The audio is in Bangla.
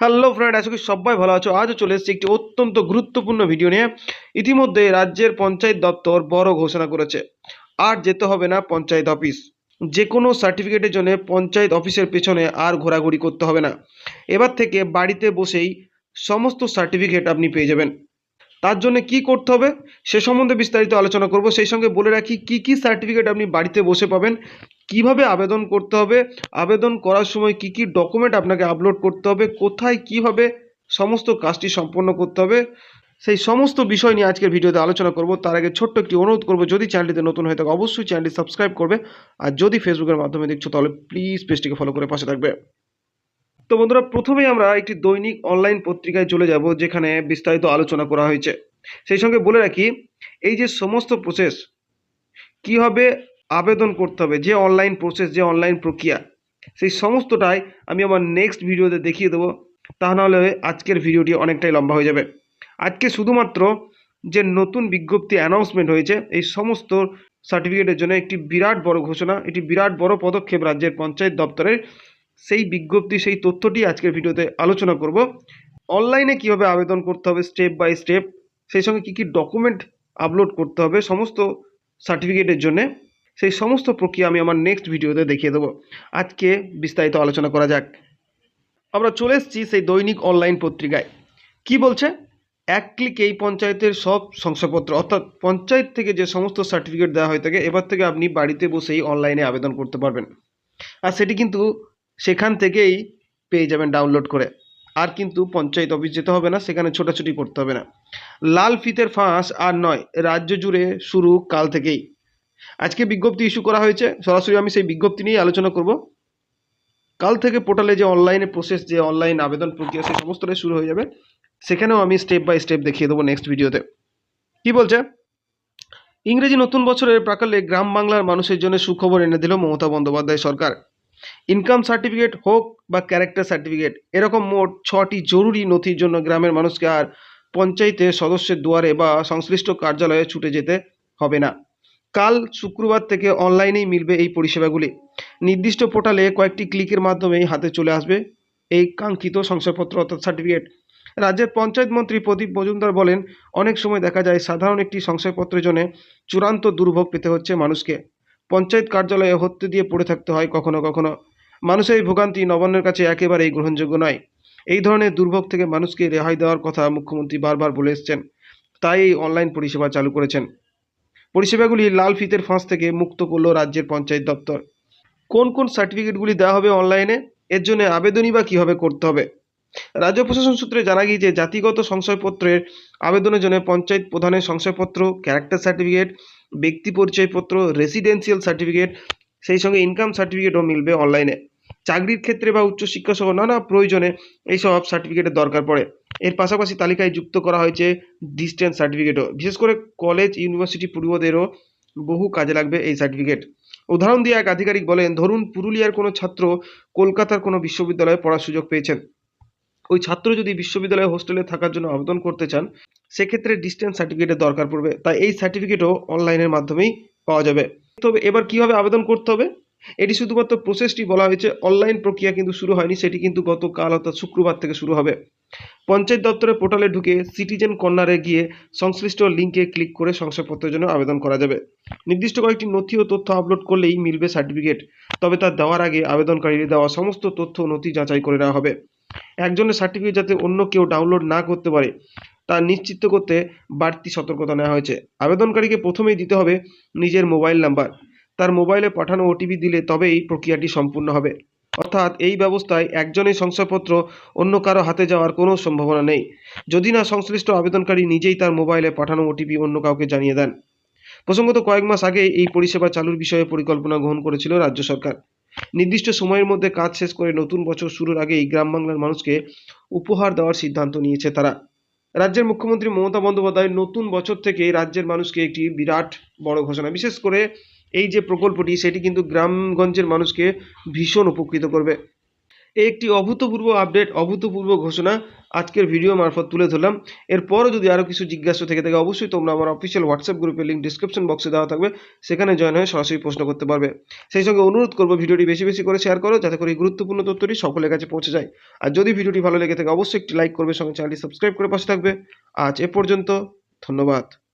হ্যালো ফ্রেন্ড আশা করি সবাই ভালো আছো। আজও চলে এসেছি একটি অত্যন্ত গুরুত্বপূর্ণ ভিডিও নিয়ে। ইতিমধ্যে রাজ্যের পঞ্চায়েত দপ্তর বড় ঘোষণা করেছে। আর যেতে হবে না পঞ্চায়েত অফিস। যে কোনো সার্টিফিকেটের জন্য পঞ্চায়েত অফিসের পেছনে আর ঘোরাঘুরি করতে হবে না। এবার থেকে বাড়িতে বসেই সমস্ত সার্টিফিকেট আপনি পেয়ে যাবেন। তার জন্য কি করতে হবে? সে সম্বন্ধে বিস্তারিত আলোচনা করব। সেই সঙ্গে বলে রাখি, কি কি সার্টিফিকেট আপনি বাড়িতে বসে পাবেন? কীভাবে আবেদন করতে হবে? আবেদন করার সময় কি কি ডকুমেন্ট আপনাকে আপলোড করতে হবে? কোথায় কীভাবে সমস্ত কাজটি সম্পন্ন করতে হবে? সেই সমস্ত বিষয় নিয়ে আজকের ভিডিওতে আলোচনা করব। তার আগে ছোট্ট একটি অনুরোধ করব, যদি চ্যানেলটিতে নতুন হয়ে থাকে, অবশ্যই চ্যানেলটি সাবস্ক্রাইব করবে। আর যদি ফেসবুকের মাধ্যমে দেখছ, তাহলে প্লিজ পেজটিকে ফলো করে পাশে থাকবে। তো বন্ধুরা, প্রথমেই আমরা একটি দৈনিক অনলাইন পত্রিকায় চলে যাব, যেখানে বিস্তারিত আলোচনা করা হয়েছে। সেই সঙ্গে বলে রাখি, এই যে সমস্ত প্রসেস কীভাবে আবেদন করতে হবে, যে অনলাইন প্রসেস যে অনলাইন প্রক্রিয়া, সেই সমস্তটাই আমি আমার নেক্সট ভিডিওতে দেখিয়ে দেবো। তা নাহলে আজকের ভিডিওটি অনেকটাই লম্বা হয়ে যাবে। আজকে শুধুমাত্র যে নতুন বিজ্ঞপ্তি অ্যানাউন্সমেন্ট হয়েছে, এই সমস্ত সার্টিফিকেটের জন্য একটি বিরাট বড় ঘোষণা এটি বিরাট বড় পদক্ষেপ রাজ্যের পঞ্চায়েত দপ্তরের। সেই বিজ্ঞপ্তি, সেই তথ্যটি আজকের ভিডিওতে আলোচনা করব। অনলাইনে কীভাবে আবেদন করতে হবে স্টেপ বাই স্টেপ সেই সঙ্গে কী কী ডকুমেন্ট আপলোড করতে হবে, সমস্ত সার্টিফিকেটের জন্য। সেই সমস্ত প্রক্রিয়া আমি আমার নেক্সট ভিডিওতে দেখিয়ে দেবো। আজকে বিস্তারিত আলোচনা করা যাক। আমরা চলে এসেছি সেই দৈনিক অনলাইন পত্রিকায়। কি বলছে? এক ক্লিকেই পঞ্চায়েতের সব শংসাপত্র, অর্থাৎ পঞ্চায়েত থেকে যে সমস্ত সার্টিফিকেট দেওয়া হয়ে থাকে, এবার থেকে আপনি বাড়িতে বসেই অনলাইনে আবেদন করতে পারবেন। আর সেটি কিন্তু সেখান থেকেই পেয়ে যাবেন ডাউনলোড করে। আর কিন্তু পঞ্চায়েত অফিস যেতে হবে না, সেখানে ছোটাছুটি করতে হবে না। লাল ফিতের ফাঁস আর নয়, রাজ্য জুড়ে শুরু কাল থেকেই। আজকে বিজ্ঞপ্তি ইস্যু করা হয়েছে। সরাসরি আমি সেই বিজ্ঞপ্তি নিয়েই আলোচনা করব। কাল থেকে পোর্টালে যে অনলাইনে প্রসেস যে অনলাইন আবেদন প্রক্রিয়া সেই সমস্তটাই শুরু হয়ে যাবে। সেখানেও আমি স্টেপ বাই স্টেপ দেখিয়ে দেবো নেক্সট ভিডিওতে কি বলছে? ইংরেজি নতুন বছরের প্রাকালে গ্রাম বাংলার মানুষের জন্য সুখবর এনে দিল মমতা বন্দ্যোপাধ্যায় সরকার। ইনকাম সার্টিফিকেট হোক বা ক্যারেক্টার সার্টিফিকেট এরকম মোট ছটি জরুরি নথির জন্য গ্রামের মানুষকে আর পঞ্চায়েতে সদস্যের দুয়ারে বা সংশ্লিষ্ট কার্যালয়ে ছুটে যেতে হবে না। কাল শুক্রবার থেকে অনলাইনেই মিলবে এই পরিষেবাগুলি। নির্দিষ্ট পোর্টালে কয়েকটি ক্লিকের মাধ্যমেই হাতে চলে আসবে এই কাঙ্ক্ষিত শংসাপত্র অর্থাৎ সার্টিফিকেট। রাজ্যের পঞ্চায়েত মন্ত্রী প্রদীপ মজুমদার বলেন, অনেক সময় দেখা যায় সাধারণ একটি শংসাপত্রের জন্য চূড়ান্ত দুর্ভোগ পেতে হচ্ছে মানুষকে। পঞ্চায়েত কার্যালয়ে হত্যে দিয়ে পড়ে থাকতে হয় কখনো কখনো। মানুষের এই ভোগান্তি নবান্নের কাছে একেবারেই গ্রহণযোগ্য নয়। এই ধরনের দুর্ভোগ থেকে মানুষকে রেহাই দেওয়ার কথা মুখ্যমন্ত্রী বারবার বলে এসছেন। তাই এই অনলাইন পরিষেবা চালু করেছেন। পরিষেবাগুলি লাল ফিতের ফাঁস থেকে মুক্ত করল রাজ্যের পঞ্চায়েত দপ্তর। কোন কোন সার্টিফিকেটগুলি দেওয়া হবে অনলাইনে? এর জন্য আবেদনই বা কীভাবে করতে হবে? রাজ্য প্রশাসন সূত্রে জানা গিয়েছে, জাতিগত সংশয়পত্রের আবেদনের জন্য পঞ্চায়েত প্রধানের সংশয়পত্র, ক্যারেক্টার সার্টিফিকেট, ব্যক্তি পরিচয়পত্র, রেসিডেন্সিয়াল সার্টিফিকেট, সেই সঙ্গে ইনকাম সার্টিফিকেটও মিলবে অনলাইনে। চাকরির ক্ষেত্রে বা উচ্চশিক্ষা সহ নানা প্রয়োজনে এইসব সার্টিফিকেটের দরকার পড়ে। এর পাশাপাশি তালিকায় যুক্ত করা হয়েছে ডিস্টেন্স সার্টিফিকেটও বিশেষ করে কলেজ ইউনিভার্সিটি পূর্বদেরও বহু কাজে লাগবে এই সার্টিফিকেট উদাহরণ দিয়ে এক আধিকারিক বলেন, ধরুন পুরুলিয়ার কোনো ছাত্র কলকাতার কোনো বিশ্ববিদ্যালয়ে পড়ার সুযোগ পেয়েছেন। ওই ছাত্র যদি বিশ্ববিদ্যালয়ে হোস্টেলে থাকার জন্য আবেদন করতে চান, সেক্ষেত্রে ডিস্টেন্স সার্টিফিকেটের দরকার পড়বে। তাই এই সার্টিফিকেটও অনলাইনের মাধ্যমেই পাওয়া যাবে। তবে এবার কীভাবে আবেদন করতে হবে? এটি শুধুমাত্র প্রসেসটি বলা হয়েছে অনলাইন প্রক্রিয়া কিন্তু শুরু হয়নি, সেটি কিন্তু গতকাল অর্থাৎ শুক্রবার থেকে শুরু হবে। পঞ্চায়েত দপ্তরের পোর্টালে ঢুকে সিটিজেন কর্নারে গিয়ে সংশ্লিষ্ট লিঙ্কে ক্লিক করে শংসাপত্রের জন্য আবেদন করা যাবে। নির্দিষ্ট কয়েকটি নথি ও তথ্য আপলোড করলেই মিলবে সার্টিফিকেট তবে তা দেওয়ার আগে আবেদনকারীর দেওয়া সমস্ত তথ্য নথি যাচাই করে নেওয়া হবে। একজনের সার্টিফিকেট যাতে অন্য কেউ ডাউনলোড না করতে পারে, তা নিশ্চিত করতে বাড়তি সতর্কতা নেওয়া হয়েছে। আবেদনকারীকে প্রথমেই দিতে হবে নিজের মোবাইল নাম্বার তার মোবাইলে পাঠানো ওটিপি দিলে তবেই প্রক্রিয়াটি সম্পূর্ণ হবে। অর্থাৎ এই ব্যবস্থায় একজনের শংসাপত্র অন্য কারও হাতে যাওয়ার কোনো সম্ভাবনা নেই। যদি না সংশ্লিষ্ট আবেদনকারী নিজেই তার মোবাইলে পাঠানো ওটিপি অন্য কাউকে জানিয়ে দেন। প্রসঙ্গত কয়েক মাস আগে এই পরিষেবা চালুর বিষয়ে পরিকল্পনা গ্রহণ করেছিল রাজ্য সরকার। নির্দিষ্ট সময়ের মধ্যে কাজ শেষ করে নতুন বছর শুরুর আগেই গ্রাম বাংলার মানুষকে উপহার দেওয়ার সিদ্ধান্ত নিয়েছে তারা। রাজ্যের মুখ্যমন্ত্রী মমতা বন্দ্যোপাধ্যায় নতুন বছর থেকে রাজ্যের মানুষকে একটি বিরাট বড় ঘোষণা, বিশেষ করে এই যে প্রকল্পটি, সেটি কিন্তু গ্রামগঞ্জের মানুষকে ভীষণ উপকৃত করবে। একটি অভূতপূর্ব আপডেট অভূতপূর্ব ঘোষণা আজকের ভিডিও মারফত তুলে ধরলাম। এরপরও যদি আরও কিছু জিজ্ঞাসা থেকে থাকে, অবশ্যই তোমরা আমার অফিসিয়াল হোয়াটসঅ্যাপ গ্রুপের লিঙ্ক ডিসক্রিপশন বক্সে দেওয়া থাকবে। সেখানে জয়েন হয়ে সরাসরি প্রশ্ন করতে পারবে। সেই সঙ্গে অনুরোধ করব, ভিডিওটি বেশি বেশি করে শেয়ার করো, যাতে করে এই গুরুত্বপূর্ণ তথ্যটি সকলের কাছে পৌঁছে যায়। আর যদি ভিডিওটি ভালো লেগে থাকে, অবশ্যই একটি লাইক করবে, সঙ্গে চ্যানেলটি সাবস্ক্রাইব করে পাশে থাকবে। আজ এ পর্যন্ত, ধন্যবাদ।